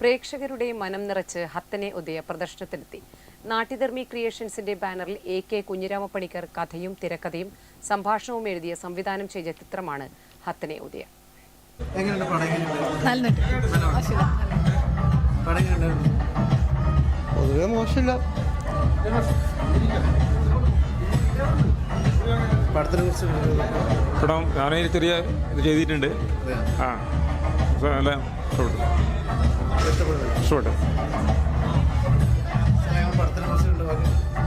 പ്രേക്ഷകരുടെ മനം നിറച്ച് ഹത്തനെ ഉദയ പ്രദർശനത്തിലെത്തി നാട്ടിധർമ്മി ക്രിയേഷൻസിന്റെ ബാനറിൽ എ കെ കുഞ്ഞിരാമപ്പണിക്കർ കഥയും തിരക്കഥയും സംഭാഷണവും എഴുതിയ സംവിധാനം ചെയ്ത ചിത്രമാണ് ഹത്തനെ ഉദയ. പൊതുവെ മോശമില്ല. പടത്തിനെ കുറിച്ച് പടം ഞാനൊരു ചെറിയ ഇത് ചെയ്തിട്ടുണ്ട്. ആ നല്ല ഇഷ്ടപ്പെട്ടു. ഇഷ്ടപ്പെട്ടു.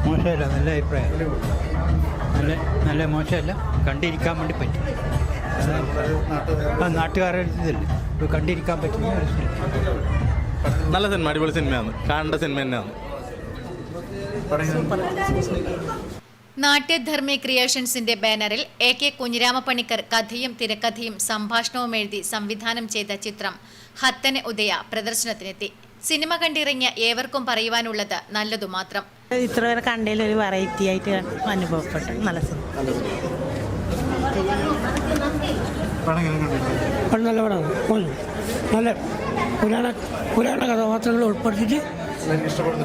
മോശമല്ല നല്ല അഭിപ്രായം. നല്ല നല്ല മോശമല്ല കണ്ടിരിക്കാൻ വേണ്ടി പറ്റും. ആ നാട്ടുകാരുടെ ഇതല്ലേ. കണ്ടിരിക്കാൻ പറ്റുന്ന ഒരു സിനിമ. നല്ല സിനിമ അടിപൊളി സിനിമയാണ്. കാണേണ്ട സിനിമ തന്നെയാണ്. നാട്യധർമ്മി ക്രിയേഷൻസിന്റെ ബാനറിൽ എ കെ കുഞ്ഞിരാമപ്പണിക്കർ കഥയും തിരക്കഥയും സംഭാഷണവും എഴുതി സംവിധാനം ചെയ്ത ചിത്രം ഹത്തന് ഉദയ പ്രദർശനത്തിനെത്തി. സിനിമ കണ്ടിറങ്ങിയ ഏവർക്കും പറയുവാനുള്ളത് നല്ലതു മാത്രം. ഇത്ര വരെ കണ്ടതിൽ ഒരു വെറൈറ്റി ആയിട്ട് അനുഭവപ്പെട്ടു. നല്ല നല്ല പടമാണ് നല്ല പുരാണ പുരാണ കഥാപാത്രങ്ങൾ ഉൾപ്പെടുത്തിയിട്ട്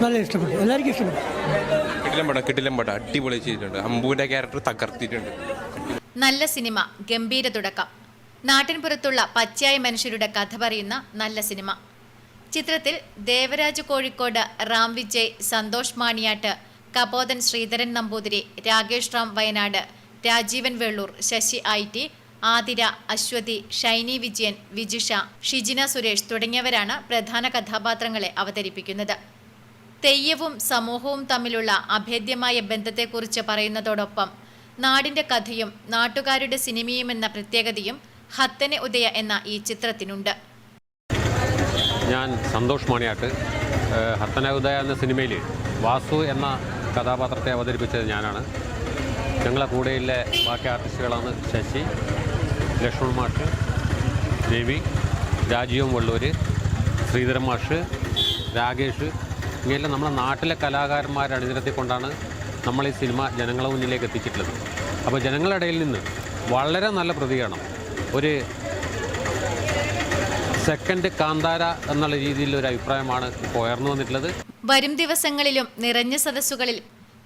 നല്ല ഇഷ്ടപ്പെട്ടു. എല്ലാവർക്കും ഇഷ്ടപ്പെട്ടു. കിട്ടിലം പടം കിട്ടിലം പടം. അടിപൊളി ചെയ്തിട്ടുണ്ട്. അമ്പുവിന്റെ ക്യാരക്ടർ തകർത്തിട്ടുണ്ട്. നല്ല സിനിമ ഗംഭീര തുടക്കം. നാട്ടിൻപുറത്തുള്ള പച്ചയായ മനുഷ്യരുടെ കഥ പറയുന്ന നല്ല സിനിമ. ചിത്രത്തിൽ ദേവരാജ് കോഴിക്കോട് റാം വിജയ് സന്തോഷ് മാണിയാട്ട് കബോധൻ ശ്രീധരൻ നമ്പൂതിരി രാകേഷ് റാം വയനാട് രാജീവൻ വെള്ളൂർ ശശി ഐ ടി ആതിര അശ്വതി ഷൈനി വിജയൻ വിജിഷ ഷിജിന സുരേഷ് തുടങ്ങിയവരാണ് പ്രധാന കഥാപാത്രങ്ങളെ അവതരിപ്പിക്കുന്നത്. തെയ്യവും സമൂഹവും തമ്മിലുള്ള അഭേദ്യമായ ബന്ധത്തെക്കുറിച്ച് പറയുന്നതോടൊപ്പം നാടിന്റെ കഥയും നാട്ടുകാരുടെ സിനിമയും എന്ന പ്രത്യേകതയും ഹത്തനെ ഉദയ എന്ന ഈ ചിത്രത്തിനുണ്ട്. ഞാൻ സന്തോഷ് മണിയാട്ട്. ഹത്തന ഉദയ എന്ന സിനിമയിൽ വാസു എന്ന കഥാപാത്രത്തെ അവതരിപ്പിച്ചത് ഞാനാണ്. ഞങ്ങളെ കൂടെയുള്ള ബാക്കി ആർട്ടിസ്റ്റുകളാണ് ശശി ലക്ഷ്മൺ മാഷ് രവി രാജീവൻ വള്ളൂർ ശ്രീധരൻ മാഷ് രാകേഷ് ഇങ്ങനെയെല്ലാം നമ്മുടെ നാട്ടിലെ കലാകാരന്മാരെ അണിനിരത്തിക്കൊണ്ടാണ് നമ്മൾ ഈ സിനിമ ജനങ്ങളുടെ മുന്നിലേക്ക് എത്തിച്ചിട്ടുള്ളത്. അപ്പോൾ ജനങ്ങളുടെ ഇടയിൽ നിന്ന് വളരെ നല്ല പ്രതികരണം. ഒരു സെക്കൻഡ് കാന്താര എന്നുള്ള രീതിയിൽ ഒരു അഭിപ്രായമാണ് ഇപ്പോൾ ഉയർന്നു വന്നിട്ടുള്ളത്. വരും ദിവസങ്ങളിലും നിറഞ്ഞ സദസ്സുകളിൽ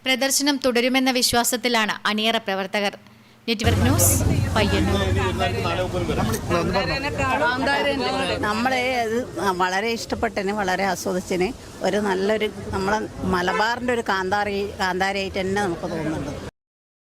പ്രദർശനം തുടരുമെന്ന വിശ്വാസത്തിലാണ് അണിയറ പ്രവർത്തകർ. Network news Payyanur. നമ്മളെ അത് വളരെ ഇഷ്ടപ്പെട്ടതിന് വളരെ ആസ്വദിച്ചതിന് ഒരു നല്ലൊരു നമ്മളെ മലബാറിന്റെ ഒരു കാന്താരി കാന്താരിയായിട്ട് തന്നെ നമുക്ക് തോന്നുന്നുണ്ട്.